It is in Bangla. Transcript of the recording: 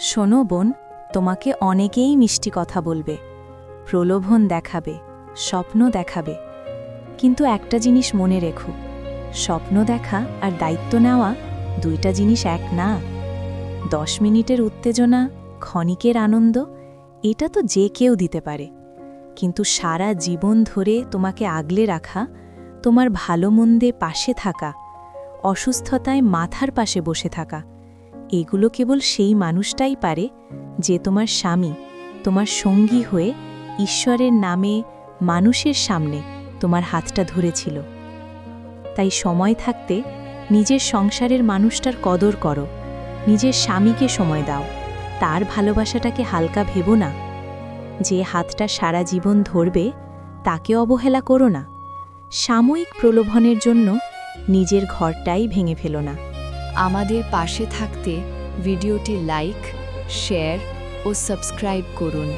শোনো বোন, তোমাকে অনেকেই মিষ্টি কথা বলবে, প্রলোভন দেখাবে, স্বপ্ন দেখাবে। কিন্তু একটা জিনিস মনে রেখো, স্বপ্ন দেখা আর দায়িত্ব নেওয়া দুইটা জিনিস এক না। দশ মিনিটের উত্তেজনা, ক্ষণিকের আনন্দ, এটা তো যে কেউ দিতে পারে। কিন্তু সারা জীবন ধরে তোমাকে আগলে রাখা, তোমার ভালো মন্দে পাশে থাকা, অসুস্থতায় মাথার পাশে বসে থাকা এগুলো কেবল সেই মানুষটাই পারে যে তোমার স্বামী, তোমার সঙ্গী হয়ে ঈশ্বরের নামে মানুষের সামনে তোমার হাতটা ধরেছিল। তাই সময় থাকতে নিজের সংসারের মানুষটার কদর করো, নিজের স্বামীকে সময় দাও। তার ভালোবাসাটাকে হালকা ভেবো না। যে হাতটা সারা জীবন ধরবে, তাকে অবহেলা করো না। সাময়িক প্রলোভনের জন্য নিজের ঘরটাই ভেঙে ফেলো না। আমাদের পাশে থাকতে ভিডিওটি লাইক শেয়ার ও সাবস্ক্রাইব করুন।